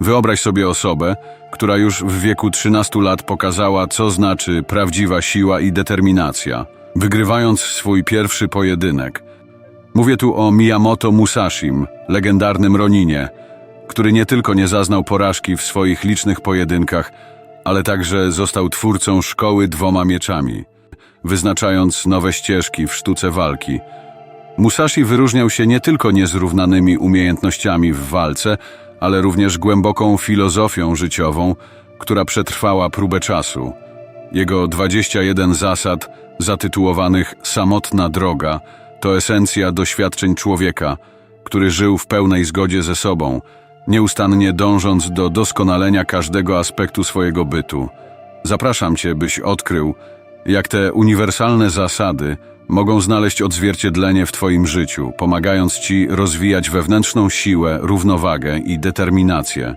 Wyobraź sobie osobę, która już w wieku 13 lat pokazała, co znaczy prawdziwa siła i determinacja, wygrywając swój pierwszy pojedynek. Mówię tu o Miyamoto Musashim, legendarnym Roninie, który nie tylko nie zaznał porażki w swoich licznych pojedynkach, ale także został twórcą szkoły dwoma mieczami, wyznaczając nowe ścieżki w sztuce walki. Musashi wyróżniał się nie tylko niezrównanymi umiejętnościami w walce, ale również głęboką filozofią życiową, która przetrwała próbę czasu. Jego 21 zasad, zatytułowanych Samotna droga, to esencja doświadczeń człowieka, który żył w pełnej zgodzie ze sobą, nieustannie dążąc do doskonalenia każdego aspektu swojego bytu. Zapraszam Cię, byś odkrył, jak te uniwersalne zasady mogą znaleźć odzwierciedlenie w Twoim życiu, pomagając Ci rozwijać wewnętrzną siłę, równowagę i determinację.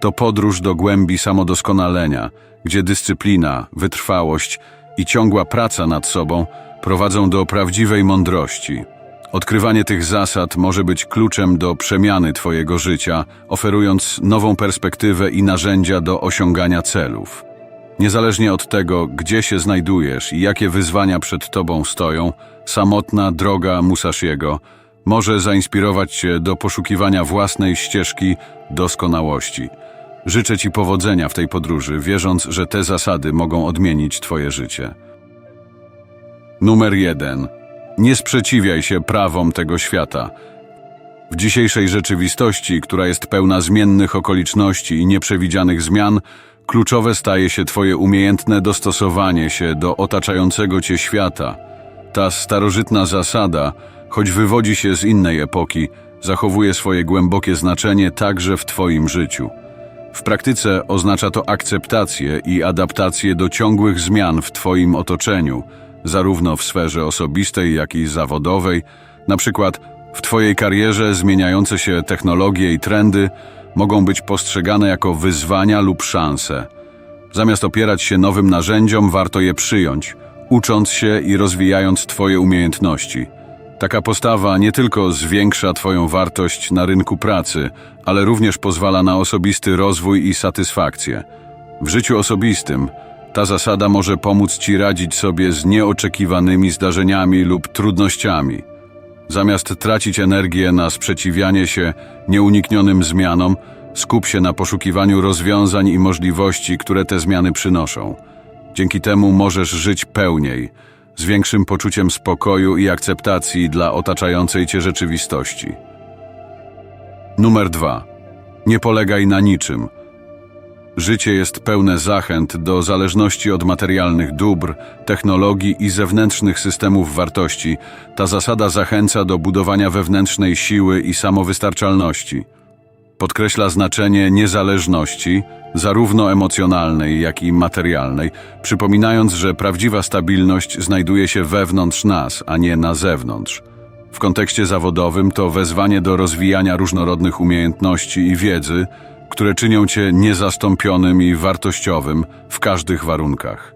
To podróż do głębi samodoskonalenia, gdzie dyscyplina, wytrwałość i ciągła praca nad sobą prowadzą do prawdziwej mądrości. Odkrywanie tych zasad może być kluczem do przemiany Twojego życia, oferując nową perspektywę i narzędzia do osiągania celów. Niezależnie od tego, gdzie się znajdujesz i jakie wyzwania przed Tobą stoją, samotna droga Musashiego może zainspirować Cię do poszukiwania własnej ścieżki doskonałości. Życzę Ci powodzenia w tej podróży, wierząc, że te zasady mogą odmienić Twoje życie. Numer 1. Nie sprzeciwiaj się prawom tego świata. W dzisiejszej rzeczywistości, która jest pełna zmiennych okoliczności i nieprzewidzianych zmian, kluczowe staje się Twoje umiejętne dostosowanie się do otaczającego Cię świata. Ta starożytna zasada, choć wywodzi się z innej epoki, zachowuje swoje głębokie znaczenie także w Twoim życiu. W praktyce oznacza to akceptację i adaptację do ciągłych zmian w Twoim otoczeniu, zarówno w sferze osobistej, jak i zawodowej. Na przykład w Twojej karierze zmieniające się technologie i trendy mogą być postrzegane jako wyzwania lub szanse. Zamiast opierać się nowym narzędziom, warto je przyjąć, ucząc się i rozwijając Twoje umiejętności. Taka postawa nie tylko zwiększa Twoją wartość na rynku pracy, ale również pozwala na osobisty rozwój i satysfakcję. W życiu osobistym ta zasada może pomóc Ci radzić sobie z nieoczekiwanymi zdarzeniami lub trudnościami. Zamiast tracić energię na sprzeciwianie się nieuniknionym zmianom, skup się na poszukiwaniu rozwiązań i możliwości, które te zmiany przynoszą. Dzięki temu możesz żyć pełniej, z większym poczuciem spokoju i akceptacji dla otaczającej cię rzeczywistości. Numer 2. Nie polegaj na niczym. Życie jest pełne zachęt do zależności od materialnych dóbr, technologii i zewnętrznych systemów wartości. Ta zasada zachęca do budowania wewnętrznej siły i samowystarczalności. Podkreśla znaczenie niezależności, zarówno emocjonalnej, jak i materialnej, przypominając, że prawdziwa stabilność znajduje się wewnątrz nas, a nie na zewnątrz. W kontekście zawodowym to wezwanie do rozwijania różnorodnych umiejętności i wiedzy, które czynią cię niezastąpionym i wartościowym w każdych warunkach.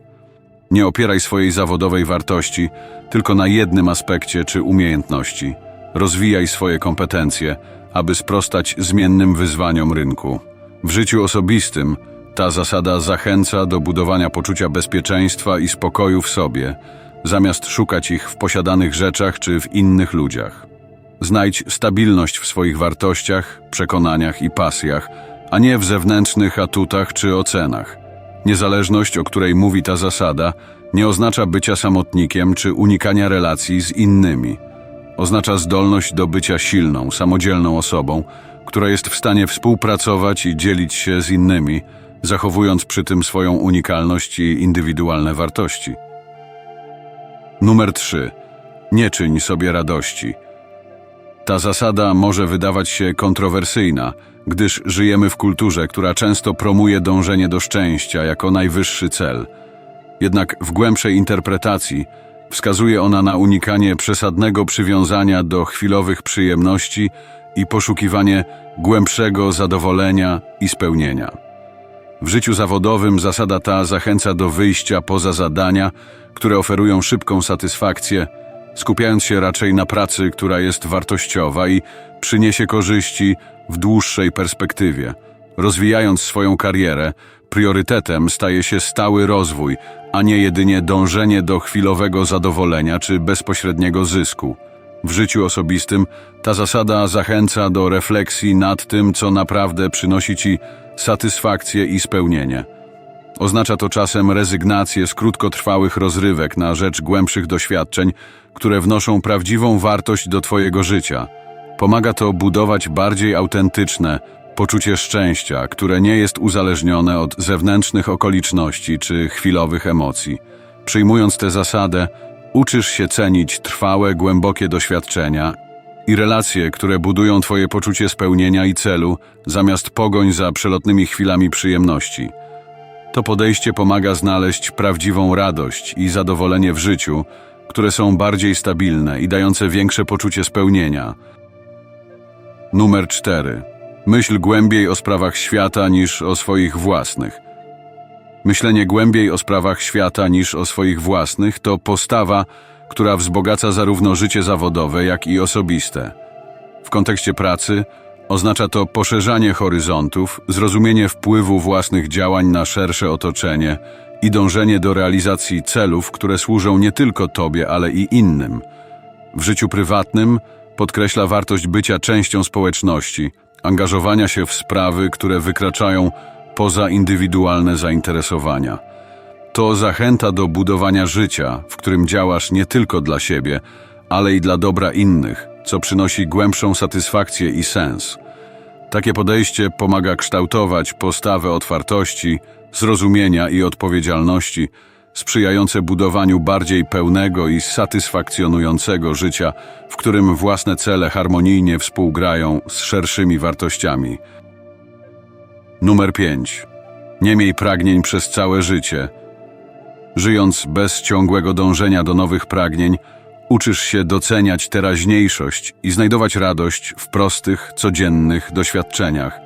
Nie opieraj swojej zawodowej wartości tylko na jednym aspekcie czy umiejętności. Rozwijaj swoje kompetencje, aby sprostać zmiennym wyzwaniom rynku. W życiu osobistym ta zasada zachęca do budowania poczucia bezpieczeństwa i spokoju w sobie, zamiast szukać ich w posiadanych rzeczach czy w innych ludziach. Znajdź stabilność w swoich wartościach, przekonaniach i pasjach, a nie w zewnętrznych atutach czy ocenach. Niezależność, o której mówi ta zasada, nie oznacza bycia samotnikiem czy unikania relacji z innymi. Oznacza zdolność do bycia silną, samodzielną osobą, która jest w stanie współpracować i dzielić się z innymi, zachowując przy tym swoją unikalność i indywidualne wartości. Numer 3. Nie czyń sobie radości. Ta zasada może wydawać się kontrowersyjna, gdyż żyjemy w kulturze, która często promuje dążenie do szczęścia jako najwyższy cel. Jednak w głębszej interpretacji wskazuje ona na unikanie przesadnego przywiązania do chwilowych przyjemności i poszukiwanie głębszego zadowolenia i spełnienia. W życiu zawodowym zasada ta zachęca do wyjścia poza zadania, które oferują szybką satysfakcję, skupiając się raczej na pracy, która jest wartościowa i przyniesie korzyści w dłuższej perspektywie, Rozwijając swoją karierę, priorytetem staje się stały rozwój, a nie jedynie dążenie do chwilowego zadowolenia czy bezpośredniego zysku. W życiu osobistym ta zasada zachęca do refleksji nad tym, co naprawdę przynosi ci satysfakcję i spełnienie. Oznacza to czasem rezygnację z krótkotrwałych rozrywek na rzecz głębszych doświadczeń, które wnoszą prawdziwą wartość do Twojego życia. Pomaga to budować bardziej autentyczne poczucie szczęścia, które nie jest uzależnione od zewnętrznych okoliczności czy chwilowych emocji. Przyjmując tę zasadę, uczysz się cenić trwałe, głębokie doświadczenia i relacje, które budują Twoje poczucie spełnienia i celu, zamiast pogoń za przelotnymi chwilami przyjemności. To podejście pomaga znaleźć prawdziwą radość i zadowolenie w życiu, które są bardziej stabilne i dające większe poczucie spełnienia. Numer 4. Myśl głębiej o sprawach świata niż o swoich własnych. Myślenie głębiej o sprawach świata niż o swoich własnych to postawa, która wzbogaca zarówno życie zawodowe, jak i osobiste. W kontekście pracy oznacza to poszerzanie horyzontów, zrozumienie wpływu własnych działań na szersze otoczenie i dążenie do realizacji celów, które służą nie tylko Tobie, ale i innym. W życiu prywatnym podkreśla wartość bycia częścią społeczności, angażowania się w sprawy, które wykraczają poza indywidualne zainteresowania. To zachęta do budowania życia, w którym działasz nie tylko dla siebie, ale i dla dobra innych, co przynosi głębszą satysfakcję i sens. Takie podejście pomaga kształtować postawę otwartości, zrozumienia i odpowiedzialności, sprzyjające budowaniu bardziej pełnego i satysfakcjonującego życia, w którym własne cele harmonijnie współgrają z szerszymi wartościami. Numer 5. Nie miej pragnień przez całe życie. Żyjąc bez ciągłego dążenia do nowych pragnień, uczysz się doceniać teraźniejszość i znajdować radość w prostych, codziennych doświadczeniach.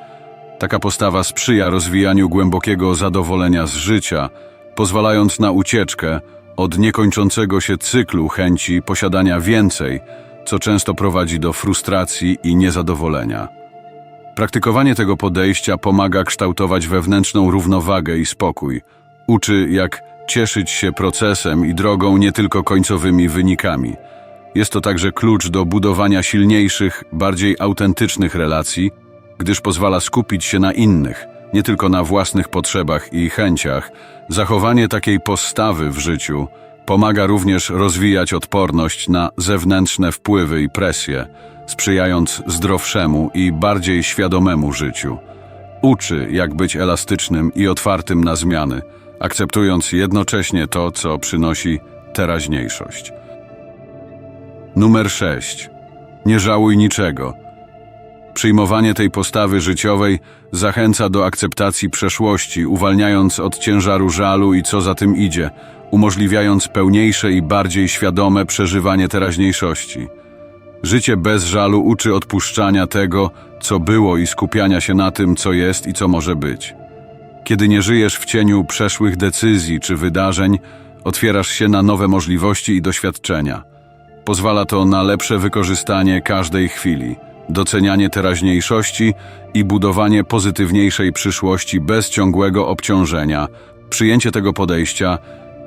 Taka postawa sprzyja rozwijaniu głębokiego zadowolenia z życia, pozwalając na ucieczkę od niekończącego się cyklu chęci posiadania więcej, co często prowadzi do frustracji i niezadowolenia. Praktykowanie tego podejścia pomaga kształtować wewnętrzną równowagę i spokój. Uczy, jak cieszyć się procesem i drogą, nie tylko końcowymi wynikami. Jest to także klucz do budowania silniejszych, bardziej autentycznych relacji, gdyż pozwala skupić się na innych, nie tylko na własnych potrzebach i chęciach. Zachowanie takiej postawy w życiu pomaga również rozwijać odporność na zewnętrzne wpływy i presje, sprzyjając zdrowszemu i bardziej świadomemu życiu. Uczy, jak być elastycznym i otwartym na zmiany, akceptując jednocześnie to, co przynosi teraźniejszość. Numer 6. Nie żałuj niczego. Przyjmowanie tej postawy życiowej zachęca do akceptacji przeszłości, uwalniając od ciężaru żalu i co za tym idzie, umożliwiając pełniejsze i bardziej świadome przeżywanie teraźniejszości. Życie bez żalu uczy odpuszczania tego, co było i skupiania się na tym, co jest i co może być. Kiedy nie żyjesz w cieniu przeszłych decyzji czy wydarzeń, otwierasz się na nowe możliwości i doświadczenia. Pozwala to na lepsze wykorzystanie każdej chwili, docenianie teraźniejszości i budowanie pozytywniejszej przyszłości bez ciągłego obciążenia. Przyjęcie tego podejścia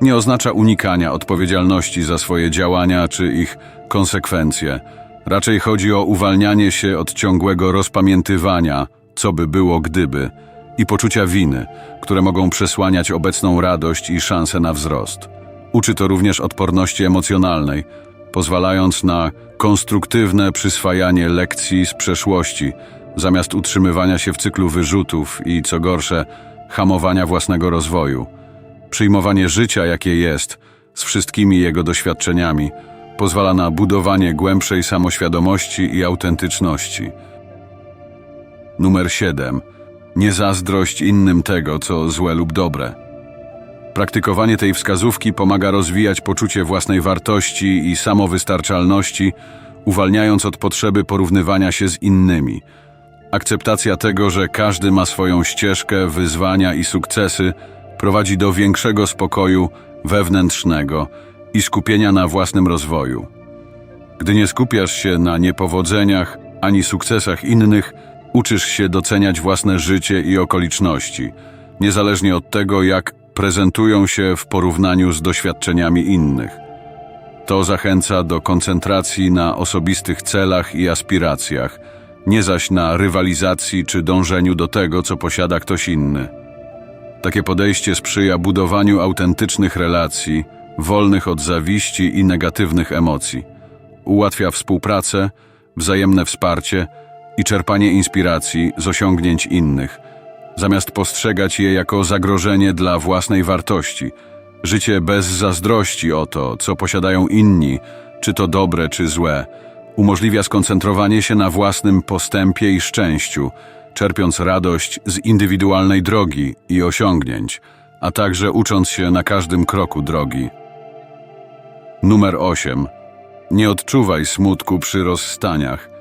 nie oznacza unikania odpowiedzialności za swoje działania czy ich konsekwencje. Raczej chodzi o uwalnianie się od ciągłego rozpamiętywania, co by było gdyby, i poczucia winy, które mogą przesłaniać obecną radość i szansę na wzrost. Uczy to również odporności emocjonalnej, pozwalając na konstruktywne przyswajanie lekcji z przeszłości, zamiast utrzymywania się w cyklu wyrzutów i, co gorsze, hamowania własnego rozwoju. Przyjmowanie życia, jakie jest, z wszystkimi jego doświadczeniami, pozwala na budowanie głębszej samoświadomości i autentyczności. Numer 7. Nie zazdrość innym tego, co złe lub dobre. Praktykowanie tej wskazówki pomaga rozwijać poczucie własnej wartości i samowystarczalności, uwalniając od potrzeby porównywania się z innymi. Akceptacja tego, że każdy ma swoją ścieżkę, wyzwania i sukcesy, prowadzi do większego spokoju wewnętrznego i skupienia na własnym rozwoju. Gdy nie skupiasz się na niepowodzeniach ani sukcesach innych, Uczysz się doceniać własne życie i okoliczności, niezależnie od tego, jak prezentują się w porównaniu z doświadczeniami innych. To zachęca do koncentracji na osobistych celach i aspiracjach, nie zaś na rywalizacji czy dążeniu do tego, co posiada ktoś inny. Takie podejście sprzyja budowaniu autentycznych relacji, wolnych od zawiści i negatywnych emocji. Ułatwia współpracę, wzajemne wsparcie i czerpanie inspiracji z osiągnięć innych, zamiast postrzegać je jako zagrożenie dla własnej wartości. Życie bez zazdrości o to, co posiadają inni, czy to dobre, czy złe, umożliwia skoncentrowanie się na własnym postępie i szczęściu, czerpiąc radość z indywidualnej drogi i osiągnięć, a także ucząc się na każdym kroku drogi. Numer 8. Nie odczuwaj smutku przy rozstaniach.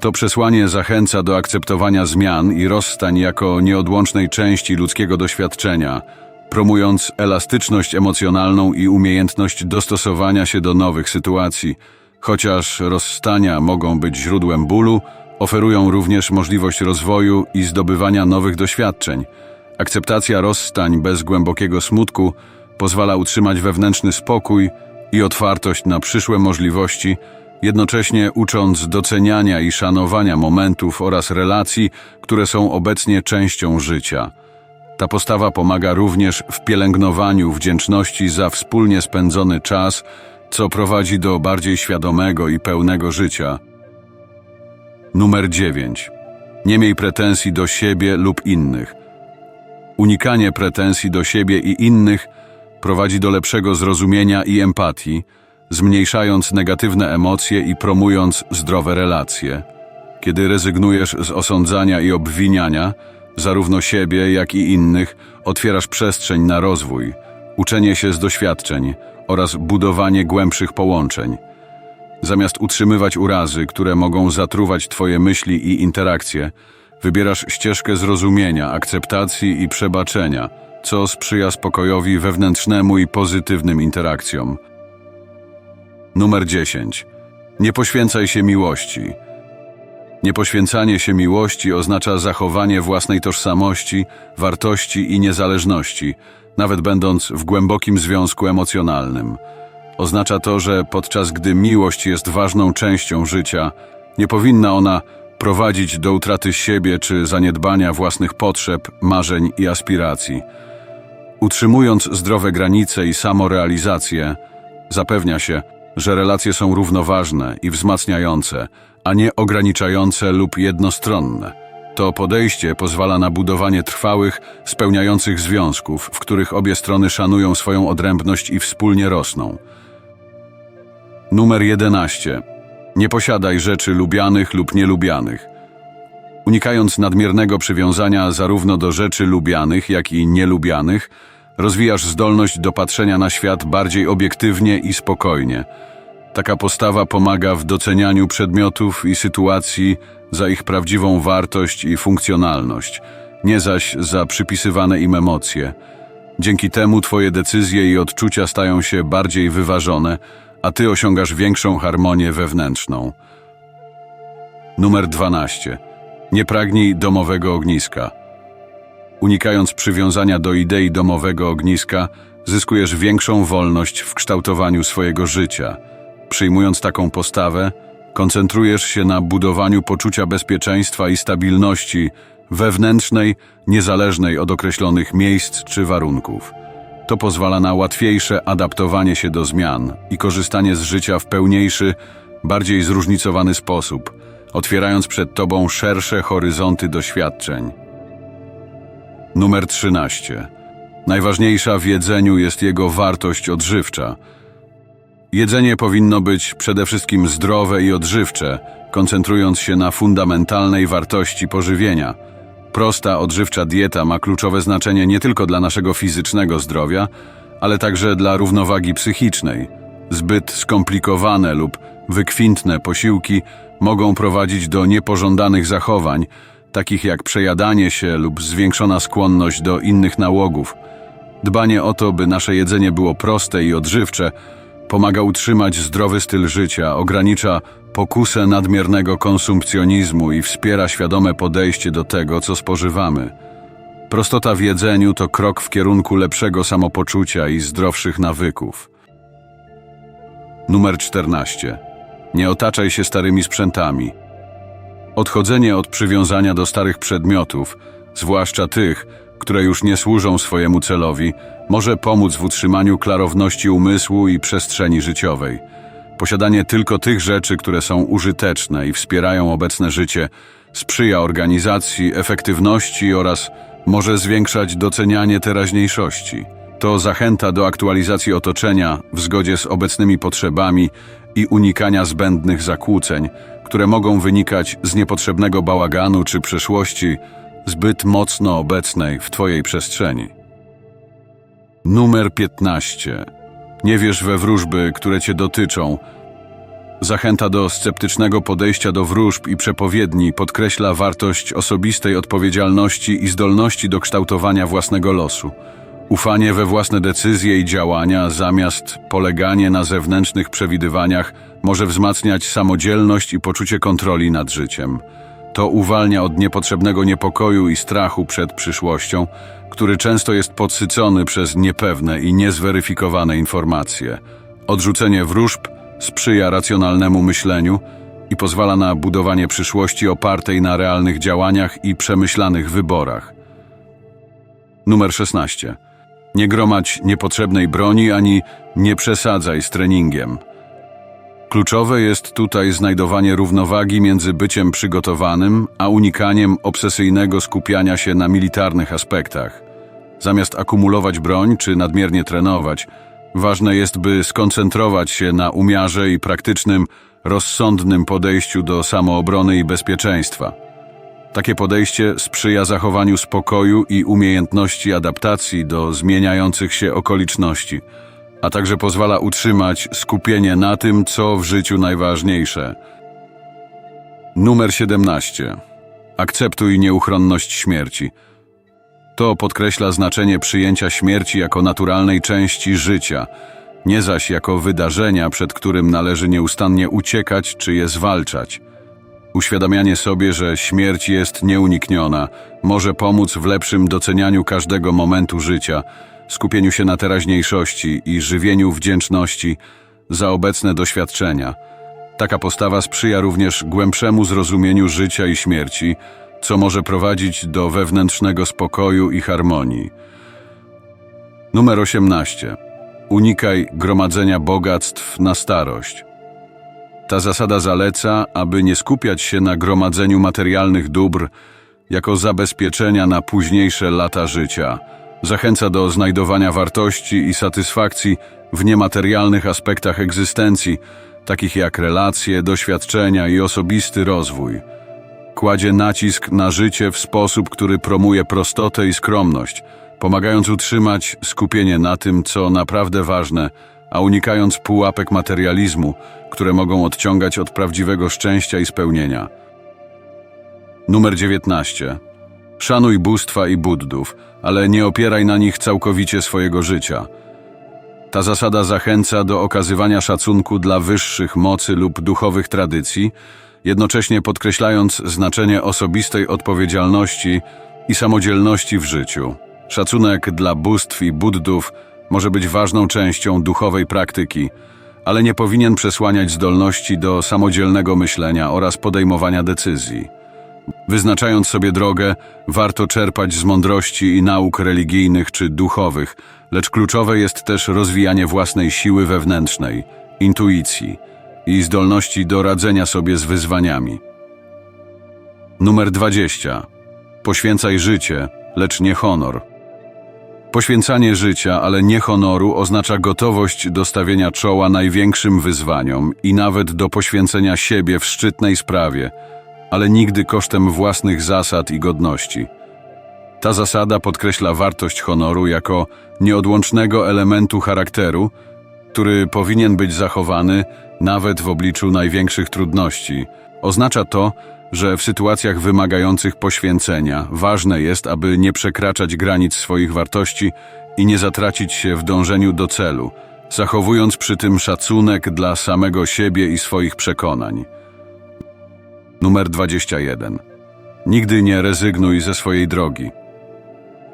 To przesłanie zachęca do akceptowania zmian i rozstań jako nieodłącznej części ludzkiego doświadczenia, promując elastyczność emocjonalną i umiejętność dostosowania się do nowych sytuacji. Chociaż rozstania mogą być źródłem bólu, oferują również możliwość rozwoju i zdobywania nowych doświadczeń. Akceptacja rozstań bez głębokiego smutku pozwala utrzymać wewnętrzny spokój i otwartość na przyszłe możliwości, jednocześnie ucząc doceniania i szanowania momentów oraz relacji, które są obecnie częścią życia. Ta postawa pomaga również w pielęgnowaniu wdzięczności za wspólnie spędzony czas, co prowadzi do bardziej świadomego i pełnego życia. Numer 9. Nie miej pretensji do siebie lub innych. Unikanie pretensji do siebie i innych prowadzi do lepszego zrozumienia i empatii, zmniejszając negatywne emocje i promując zdrowe relacje. Kiedy rezygnujesz z osądzania i obwiniania, zarówno siebie, jak i innych, otwierasz przestrzeń na rozwój, uczenie się z doświadczeń oraz budowanie głębszych połączeń. Zamiast utrzymywać urazy, które mogą zatruwać Twoje myśli i interakcje, wybierasz ścieżkę zrozumienia, akceptacji i przebaczenia, co sprzyja spokojowi wewnętrznemu i pozytywnym interakcjom. Numer 10. Nie poświęcaj się miłości. Niepoświęcanie się miłości oznacza zachowanie własnej tożsamości, wartości i niezależności, nawet będąc w głębokim związku emocjonalnym. Oznacza to, że podczas gdy miłość jest ważną częścią życia, nie powinna ona prowadzić do utraty siebie czy zaniedbania własnych potrzeb, marzeń i aspiracji. Utrzymując zdrowe granice i samorealizację, zapewnia się, że relacje są równoważne i wzmacniające, a nie ograniczające lub jednostronne. To podejście pozwala na budowanie trwałych, spełniających związków, w których obie strony szanują swoją odrębność i wspólnie rosną. Numer 11. Nie posiadaj rzeczy lubianych lub nielubianych. Unikając nadmiernego przywiązania zarówno do rzeczy lubianych, jak i nielubianych, rozwijasz zdolność do patrzenia na świat bardziej obiektywnie i spokojnie. Taka postawa pomaga w docenianiu przedmiotów i sytuacji za ich prawdziwą wartość i funkcjonalność, nie zaś za przypisywane im emocje. Dzięki temu Twoje decyzje i odczucia stają się bardziej wyważone, a Ty osiągasz większą harmonię wewnętrzną. Numer 12. Nie pragnij domowego ogniska. Unikając przywiązania do idei domowego ogniska, zyskujesz większą wolność w kształtowaniu swojego życia. Przyjmując taką postawę, koncentrujesz się na budowaniu poczucia bezpieczeństwa i stabilności wewnętrznej, niezależnej od określonych miejsc czy warunków. To pozwala na łatwiejsze adaptowanie się do zmian i korzystanie z życia w pełniejszy, bardziej zróżnicowany sposób, otwierając przed Tobą szersze horyzonty doświadczeń. Numer 13. Najważniejsza w jedzeniu jest jego wartość odżywcza. Jedzenie powinno być przede wszystkim zdrowe i odżywcze, koncentrując się na fundamentalnej wartości pożywienia. Prosta, odżywcza dieta ma kluczowe znaczenie nie tylko dla naszego fizycznego zdrowia, ale także dla równowagi psychicznej. Zbyt skomplikowane lub wykwintne posiłki mogą prowadzić do niepożądanych zachowań, takich jak przejadanie się lub zwiększona skłonność do innych nałogów. Dbanie o to, by nasze jedzenie było proste i odżywcze, Pomaga utrzymać zdrowy styl życia, ogranicza pokusę nadmiernego konsumpcjonizmu i wspiera świadome podejście do tego, co spożywamy. Prostota w jedzeniu to krok w kierunku lepszego samopoczucia i zdrowszych nawyków. Numer 14. Nie otaczaj się starymi sprzętami. Odchodzenie od przywiązania do starych przedmiotów, zwłaszcza tych, które już nie służą swojemu celowi, może pomóc w utrzymaniu klarowności umysłu i przestrzeni życiowej. Posiadanie tylko tych rzeczy, które są użyteczne i wspierają obecne życie, sprzyja organizacji, efektywności oraz może zwiększać docenianie teraźniejszości. To zachęta do aktualizacji otoczenia w zgodzie z obecnymi potrzebami i unikania zbędnych zakłóceń, które mogą wynikać z niepotrzebnego bałaganu czy przeszłości zbyt mocno obecnej w Twojej przestrzeni. Numer 15. Nie wierz we wróżby, które Cię dotyczą. Zachęta do sceptycznego podejścia do wróżb i przepowiedni podkreśla wartość osobistej odpowiedzialności i zdolności do kształtowania własnego losu. Ufanie we własne decyzje i działania zamiast poleganie na zewnętrznych przewidywaniach może wzmacniać samodzielność i poczucie kontroli nad życiem. To uwalnia od niepotrzebnego niepokoju i strachu przed przyszłością, który często jest podsycony przez niepewne i niezweryfikowane informacje. Odrzucenie wróżb sprzyja racjonalnemu myśleniu i pozwala na budowanie przyszłości opartej na realnych działaniach i przemyślanych wyborach. Numer 16. Nie gromadź niepotrzebnej broni ani nie przesadzaj z treningiem. Kluczowe jest tutaj znajdowanie równowagi między byciem przygotowanym, a unikaniem obsesyjnego skupiania się na militarnych aspektach. Zamiast akumulować broń czy nadmiernie trenować, ważne jest, by skoncentrować się na umiarze i praktycznym, rozsądnym podejściu do samoobrony i bezpieczeństwa. Takie podejście sprzyja zachowaniu spokoju i umiejętności adaptacji do zmieniających się okoliczności, a także pozwala utrzymać skupienie na tym, co w życiu najważniejsze. Numer 17. Akceptuj nieuchronność śmierci. To podkreśla znaczenie przyjęcia śmierci jako naturalnej części życia, nie zaś jako wydarzenia, przed którym należy nieustannie uciekać czy je zwalczać. Uświadamianie sobie, że śmierć jest nieunikniona, może pomóc w lepszym docenianiu każdego momentu życia, skupieniu się na teraźniejszości i żywieniu wdzięczności za obecne doświadczenia. Taka postawa sprzyja również głębszemu zrozumieniu życia i śmierci, co może prowadzić do wewnętrznego spokoju i harmonii. Numer 18. Unikaj gromadzenia bogactw na starość. Ta zasada zaleca, aby nie skupiać się na gromadzeniu materialnych dóbr jako zabezpieczenia na późniejsze lata życia. Zachęca do znajdowania wartości i satysfakcji w niematerialnych aspektach egzystencji, takich jak relacje, doświadczenia i osobisty rozwój. Kładzie nacisk na życie w sposób, który promuje prostotę i skromność, pomagając utrzymać skupienie na tym, co naprawdę ważne, a unikając pułapek materializmu, które mogą odciągać od prawdziwego szczęścia i spełnienia. Numer 19. Szanuj bóstwa i buddów, ale nie opieraj na nich całkowicie swojego życia. Ta zasada zachęca do okazywania szacunku dla wyższych mocy lub duchowych tradycji, jednocześnie podkreślając znaczenie osobistej odpowiedzialności i samodzielności w życiu. Szacunek dla bóstw i buddów może być ważną częścią duchowej praktyki, ale nie powinien przesłaniać zdolności do samodzielnego myślenia oraz podejmowania decyzji. Wyznaczając sobie drogę, warto czerpać z mądrości i nauk religijnych czy duchowych, lecz kluczowe jest też rozwijanie własnej siły wewnętrznej, intuicji i zdolności do radzenia sobie z wyzwaniami. Numer 20. Poświęcaj życie, lecz nie honor. Poświęcanie życia, ale nie honoru, oznacza gotowość do stawienia czoła największym wyzwaniom i nawet do poświęcenia siebie w szczytnej sprawie, ale nigdy kosztem własnych zasad i godności. Ta zasada podkreśla wartość honoru jako nieodłącznego elementu charakteru, który powinien być zachowany nawet w obliczu największych trudności. Oznacza to, że w sytuacjach wymagających poświęcenia ważne jest, aby nie przekraczać granic swoich wartości i nie zatracić się w dążeniu do celu, zachowując przy tym szacunek dla samego siebie i swoich przekonań. Numer 21. Nigdy nie rezygnuj ze swojej drogi.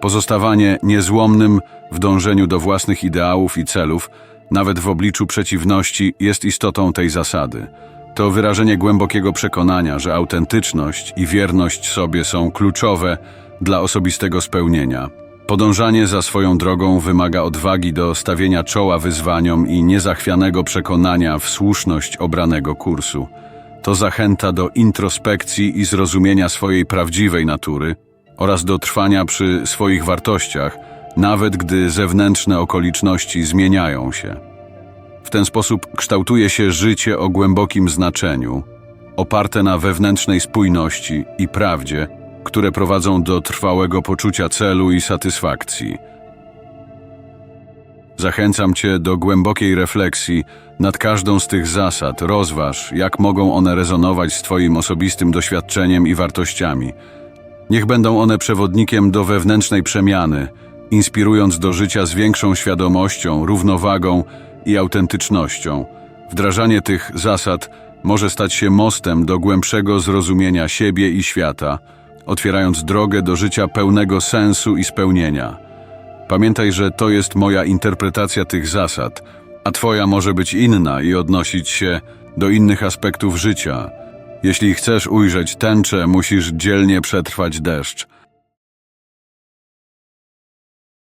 Pozostawanie niezłomnym w dążeniu do własnych ideałów i celów, nawet w obliczu przeciwności, jest istotą tej zasady. To wyrażenie głębokiego przekonania, że autentyczność i wierność sobie są kluczowe dla osobistego spełnienia. Podążanie za swoją drogą wymaga odwagi do stawienia czoła wyzwaniom i niezachwianego przekonania w słuszność obranego kursu. To zachęta do introspekcji i zrozumienia swojej prawdziwej natury oraz do trwania przy swoich wartościach, nawet gdy zewnętrzne okoliczności zmieniają się. W ten sposób kształtuje się życie o głębokim znaczeniu, oparte na wewnętrznej spójności i prawdzie, które prowadzą do trwałego poczucia celu i satysfakcji. Zachęcam Cię do głębokiej refleksji nad każdą z tych zasad. Rozważ, jak mogą one rezonować z Twoim osobistym doświadczeniem i wartościami. Niech będą one przewodnikiem do wewnętrznej przemiany, inspirując do życia z większą świadomością, równowagą i autentycznością. Wdrażanie tych zasad może stać się mostem do głębszego zrozumienia siebie i świata, otwierając drogę do życia pełnego sensu i spełnienia. Pamiętaj, że to jest moja interpretacja tych zasad, a Twoja może być inna i odnosić się do innych aspektów życia. Jeśli chcesz ujrzeć tęczę, musisz dzielnie przetrwać deszcz.